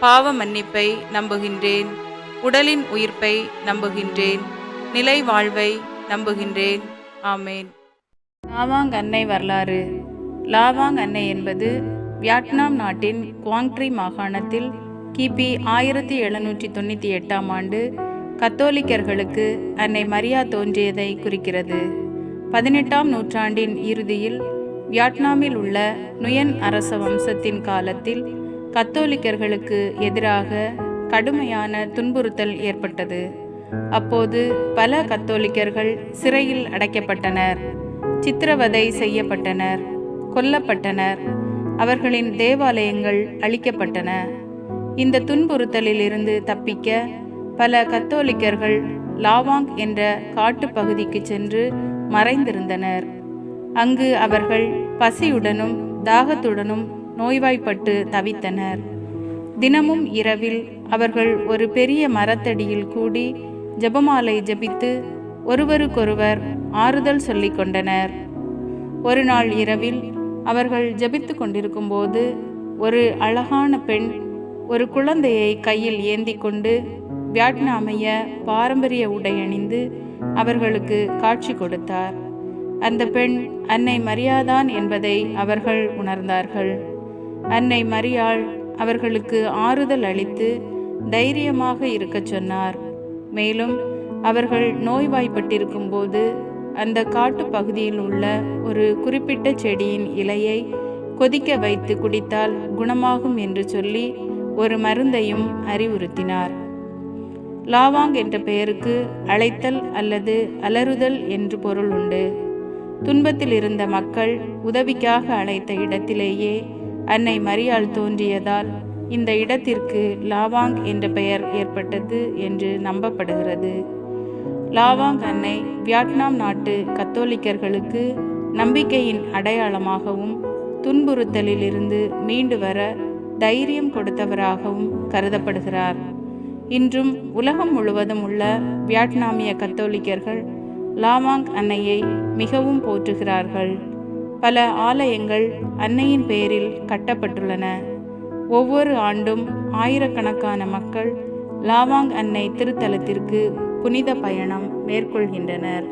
பாவ மன்னிப்பை நம்புகின்றேன். உடலின் உயிர்ப்பை நம்புகின்றேன். நிலை வாழ்வை நம்புகின்றேன். ஆமேன். லாவாங் அன்னை வரலாறு. லாவாங் அன்னை என்பது வியட்நாம் நாட்டின் குவாங்ட்ரி மாகாணத்தில் கிபி ஆயிரத்தி எழுநூற்றி தொண்ணூற்றி எட்டாம் ஆண்டு கத்தோலிக்கர்களுக்கு அன்னை மரியா தோன்றியதை குறிக்கிறது. பதினெட்டாம் நூற்றாண்டின் இறுதியில் வியட்நாமில் உள்ள நுயன் அரச வம்சத்தின் காலத்தில் கத்தோலிக்கர்களுக்கு எதிராக கடுமையான துன்புறுத்தல் ஏற்பட்டது. அப்போது பல கத்தோலிக்கர்கள் சிறையில் அடைக்கப்பட்டனர். சித்திரவதை செய்யப்பட்டனர். கொல்லப்பட்டனர். அவர்களின் தேவாலயங்கள் அழிக்கப்பட்டன. இந்த துன்புறுத்தலில் இருந்து தப்பிக்க பல கத்தோலிக்கர்கள் லாவாங் என்ற காட்டுப் பகுதிக்கு சென்று மறைந்திருந்தனர். அங்கு அவர்கள் பசியுடனும் தாகத்துடனும் நோய்வாய்ப்பட்டு தவித்தனர். தினமும் இரவில் அவர்கள் ஒரு பெரிய மரத்தடியில் கூடி ஜெபமாலை ஜெபித்து ஒருவருக்கொருவர் ஆறுதல் சொல்லிக் கொண்டனர். ஒரு நாள் இரவில் அவர்கள் ஜபித்து கொண்டிருக்கும்போது ஒரு அழகான பெண் ஒரு குழந்தையை கையில் ஏந்தி கொண்டு வியட்நாமிய பாரம்பரிய உடை அணிந்து அவர்களுக்கு காட்சி கொடுத்தார். அந்த பெண் அன்னை மரியாதான் என்பதை அவர்கள் உணர்ந்தார்கள். அன்னை மரியாள் அவர்களுக்கு ஆறுதல் அளித்து தைரியமாக இருக்கச் சொன்னார். மேலும் அவர்கள் நோய்வாய்ப்பட்டிருக்கும் போது அந்த காட்டு பகுதியில் உள்ள ஒரு குறிப்பிட்ட செடியின் இலையை கொதிக்க வைத்து குடித்தால் குணமாகும் என்று சொல்லி ஒரு மருந்தையும் அறிவுறுத்தினார். லாவாங் என்ற பெயருக்கு அழைத்தல் அல்லது அலறுதல் என்று பொருள் உண்டு. துன்பத்தில் இருந்த மக்கள் உதவிக்காக அழைத்த இடத்திலேயே அன்னை மரியாள் தோன்றியதால் இந்த இடத்திற்கு லாவாங் என்ற பெயர் ஏற்பட்டது என்று நம்பப்படுகிறது. லாவாங் அன்னை வியட்நாம் நாட்டு கத்தோலிக்கர்களுக்கு நம்பிக்கையின் அடையாளமாகவும் துன்புறுத்தலிலிருந்து மீண்டு வர தைரியம் கொடுத்தவராகவும் கருதப்படுகிறார். இன்றும் உலகம் முழுவதும் உள்ள வியட்நாமிய கத்தோலிக்கர்கள் லாவாங் அன்னையை மிகவும் போற்றுகிறார்கள். பல ஆலயங்கள் அன்னையின் பெயரில் கட்டப்பட்டுள்ளன. ஒவ்வொரு ஆண்டும் ஆயிரக்கணக்கான மக்கள் லாவாங் அன்னை திருத்தலத்திற்கு புனித பயணம் மேற்கொள்கின்றனர்.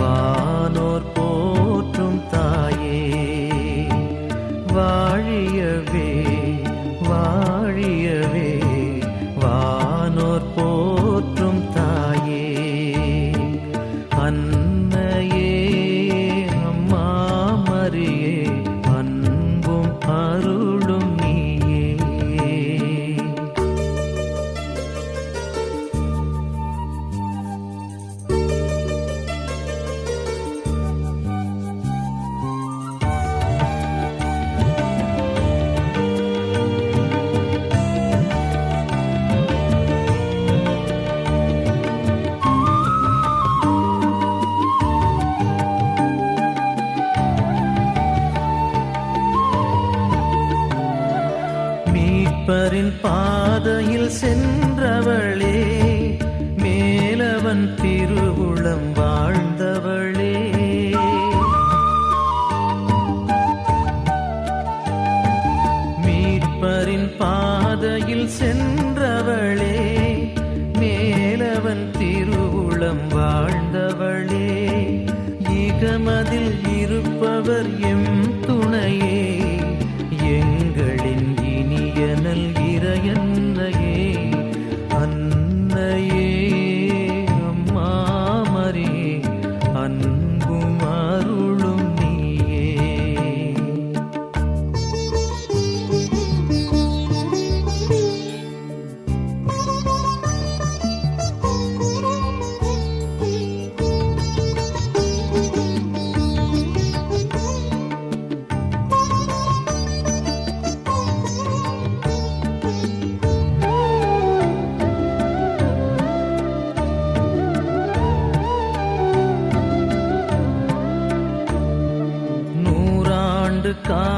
வானோர் மீட்பரின் பாதையில் சென்றவளே மேலவன் திருவுளம் வாழ் gone.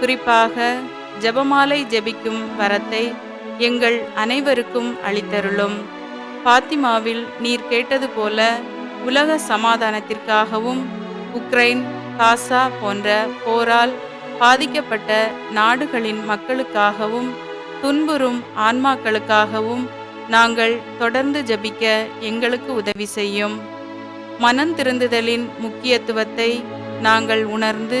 குறிப்பாக ஜெபமாலை ஜெபிக்கும் வரத்தை எங்கள் அனைவருக்கும் அளித்தருளும். பாத்திமாவில் நீர் கேட்டது போல உலக சமாதானத்திற்காகவும் உக்ரைன் காசா போன்ற போரால் பாதிக்கப்பட்ட நாடுகளின் மக்களுக்காகவும் துன்புறும் ஆன்மாக்களுக்காகவும் நாங்கள் தொடர்ந்து ஜெபிக்க எங்களுக்கு உதவி செய்யும். மனம் திருந்துதலின் முக்கியத்துவத்தை நாங்கள் உணர்ந்து